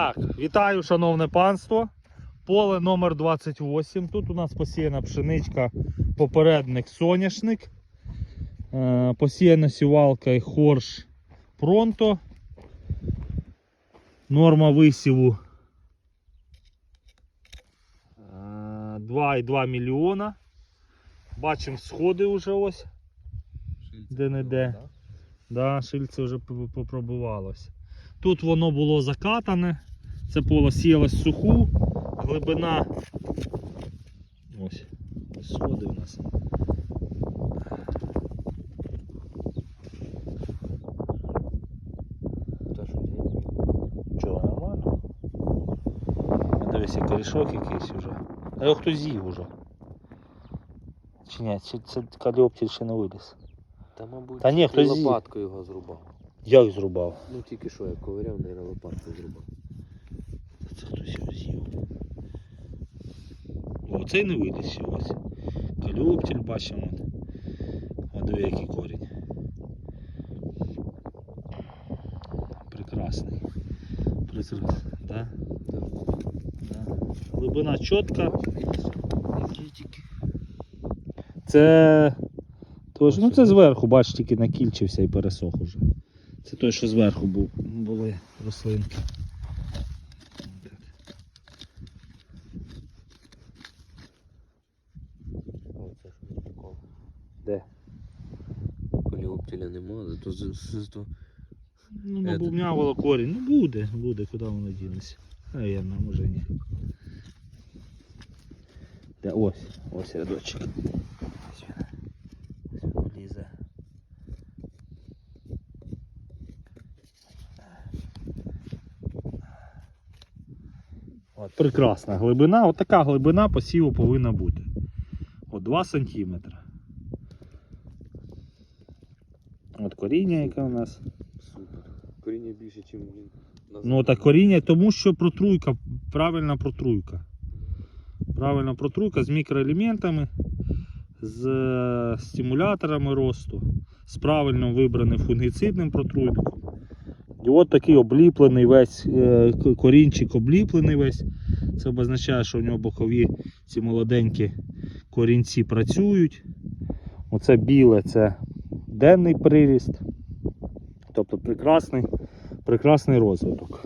Так, вітаю, шановне панство. Поле номер 28. Тут у нас посіяна пшеничка, попередник соняшник. Е, посіяна сівалка і хорш пронто. Норма висіву е, 2,2 мільйона. Бачимо сходи вже ось. Де-не-де. Да, шильце вже попробувалось. Тут воно було закатане. Це поле сіялось в суху, глибина. Ось. Сходи у нас. Чого, нормально? А Дивись, і корішок якийсь уже. А його хтось з'їв уже. Чи ні, чи це каліоптір ще не виліз. Та, мабуть, Та ні, хтось з'їв. лопаткою його зрубав. Як зрубав? Ну тільки що я ковиряв, не лопаткою зрубав. Це хтось його з'їв. О, цей не виліз ось. Калюптіль бачимо. О, який корінь. Прекрасний. Прекрасний. Да? Да. Глибина чітка. Це. Тож, ну це зверху, бач, тільки накільчився і пересох уже. Це той, що зверху був, були рослинки. Оце що за прикол. Де? Коліоптіля нема, зато з, то... Ну, Е, набувнявило корінь. Ну буде, буде, куди воно дінеться. А я нам уже ні. Де, ось, ось рядочок. Лізе. От, прекрасна глибина. От така глибина посіву повинна бути. От 2 см. От коріння, яке у нас. Супер. Коріння більше, ніж на Ну так коріння, тому що протруйка, правильна протруйка. Правильна протруйка з мікроелементами, з е, стимуляторами росту, з правильно вибраним фунгіцидним протруйком. І от такий обліплений весь е, корінчик обліплений весь. Це означає, що в нього бокові ці молоденькі корінці працюють. Оце біле це денний приріст. Тобто прекрасний, прекрасний розвиток.